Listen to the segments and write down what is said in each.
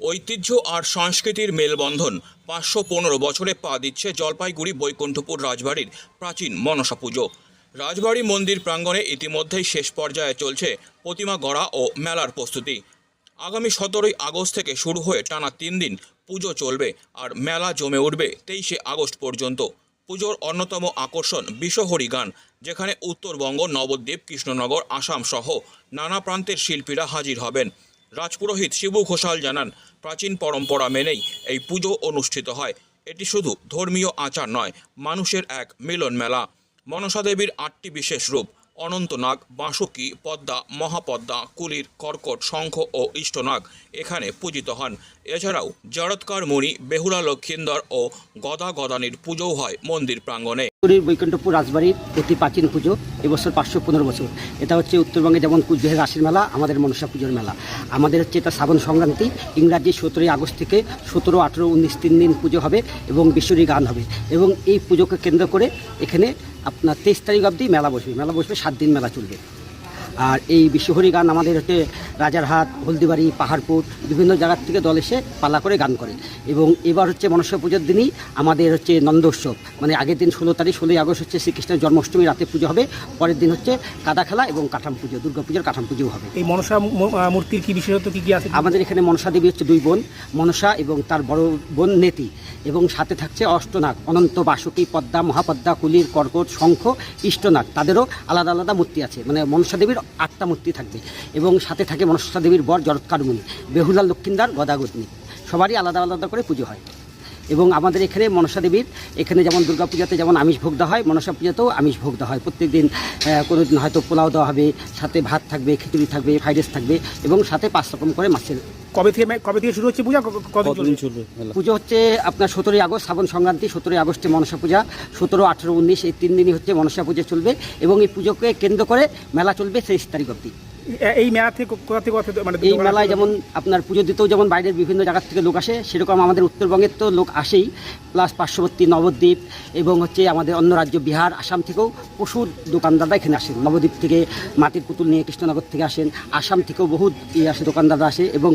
ঐতিহ্য আর সংস্কৃতির মেলবন্ধন পাঁচশো পনেরো বছরে পা দিচ্ছে জলপাইগুড়ি, বৈকুণ্ঠপুর, রাজবাড়ির প্রাচীন মনসা পুজো। রাজবাড়ি মন্দির প্রাঙ্গণে ইতিমধ্যেই শেষ পর্যায়ে চলছে প্রতিমা গড়া ও মেলার প্রস্তুতি। আগামী সতেরোই আগস্ট থেকে শুরু হয়ে টানা তিন দিন পুজো চলবে আর মেলা জমে উঠবে তেইশে আগস্ট পর্যন্ত। পুজোর অন্যতম আকর্ষণ বিশ্বহরি গান, যেখানে উত্তরবঙ্গ, নবদ্বীপ, কৃষ্ণনগর, আসাম সহ নানা প্রান্তের শিল্পীরা হাজির হবেন। রাজপুরোহিত শিবু ঘোষাল জানান, প্রাচীন পরম্পরা মেনেই এই পুজো অনুষ্ঠিত হয়। এটি শুধু ধর্মীয় আচার নয়, মানুষের এক মিলন মেলা। মনসা দেবীর আটটি বিশেষ রূপ অনন্তনাগ বাঁশুকি, পদ্মা, মহাপদ্মা, কুলির, কর্কট, শঙ্খ ও ইষ্টনাগ এখানে পূজিত হন। এছাড়াও জড়ৎকার মুনি, বেহুলা লক্ষিন্দর ও গদা গদানির পুজোও হয় মন্দির প্রাঙ্গণে। পুরীর বৈকুণ্ঠপুর রাজবাড়ির অতি প্রাচীন পুজো এবছর পাঁচশো পনেরো বছর। এটা হচ্ছে উত্তরবঙ্গে যেমন কুচবিহার রাসের মেলা, আমাদের মনসা পুজোর মেলা। আমাদের হচ্ছে এটা শ্রাবণ সংক্রান্তি, ইংরাজি সতেরোই আগস্ট থেকে সতেরো, আঠেরো, উনিশ, তিন দিন পুজো হবে এবং বিশ্বরী গান হবে। এবং এই পুজোকে কেন্দ্র করে এখানে আপনার তেইশ তারিখ অবধি মেলা বসবে। মেলা বসবে, সাত দিন মেলা চলবে। আর এই বিশ্বহরি গান আমাদের হচ্ছে রাজারহাট হলদিবাড়ি পাহাড়পুর বিভিন্ন জায়গার থেকে দল এসে পালা করে গান করে। এবং এবার হচ্ছে মনসা পুজোর দিনই আমাদের হচ্ছে নন্দোৎসব। মানে আগের দিন ষোলো তারিখ ষোলোই আগস্ট হচ্ছে শ্রীকৃষ্ণের জন্মাষ্টমী রাতে পুজো হবে। পরের দিন হচ্ছে কাদা খেলা এবং কাঠাম পুজো দুর্গা পুজোর কাঠাম পুজোও হবে। এই মনসা মূর্তির কি বিশেষত্ব কি কি আছে? আমাদের এখানে মনসা দেবী হচ্ছে দুই বোন মনসা এবং তার বড় বোন নেতি। এবং সাথে থাকছে অষ্টনাগ, অনন্ত বাসুকি, পদ্মা, মহাপদ্মা, কুলির, কর্কট, শঙ্খ ইষ্টনাগ তাদেরও আলাদা আলাদা মূর্তি আছে মানে মনসা দেবীর আটটা মূর্তি থাকবে। এবং সাথে থাকে মনসা দেবীর বর জরৎকারমুনি বেহুলাল লক্ষ্মীন্দার গদাগতনী সবারই আলাদা আলাদা করে পুজো হয়। এবং আমাদের এখানে মনসা দেবীর এখানে যেমন দুর্গা পূজাতে যেমন আমিষ ভোগ দেওয়া হয় মনসা পূজাতেও আমিষ ভোগ দেওয়া হয়। প্রত্যেক দিন কোনো দিন হয়তো পোলাও দেওয়া হবে সাথে ভাত থাকবে খিচুড়ি থাকবে ফ্রাইড রাইস থাকবে এবং সাথে পাঁচ রকম করে মাছের কবে থেকে কবে থেকে শুরু হচ্ছে পূজা? কতদিন চলবে? পুজো হচ্ছে আপনার সতেরোই আগস্ট শ্রাবণ সংক্রান্তি সতেরোই আগস্টে মনসা পূজা সতেরো আঠেরো উনিশ এই তিন দিনই হচ্ছে মনসা পুজো চলবে এবং এই পুজোকে কেন্দ্র করে মেলা চলবে তেইশ তারিখ অবধি। এ- এই মেলা থেকে কোথা থেকে কোথা মানে এই মেলায় যেমন আপনার পুজো দিতেও যেমন বাইরের বিভিন্ন জায়গার থেকে লোক আসে সেরকম আমাদের উত্তরবঙ্গের তো লোক আসেই। প্লাস পার্শ্ববর্তী নবদ্বীপ এবং হচ্ছে আমাদের অন্য রাজ্য বিহার আসাম থেকেও প্রচুর দোকানদাররা এখানে আসেন নবদ্বীপ থেকে মাটির পুতুল নিয়ে কৃষ্ণনগর থেকে আসেন আসাম থেকেও বহু ইয়ে আসে দোকানদাররা আসে এবং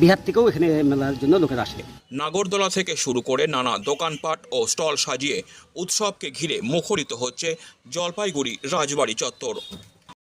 বিহার থেকেও এখানে মেলার জন্য লোকেরা আসে। নাগরদোলা থেকে শুরু করে নানা দোকানপাট ও স্টল সাজিয়ে উৎসবকে ঘিরে মুখরিত হচ্ছে জলপাইগুড়ি রাজবাড়ি চত্বর।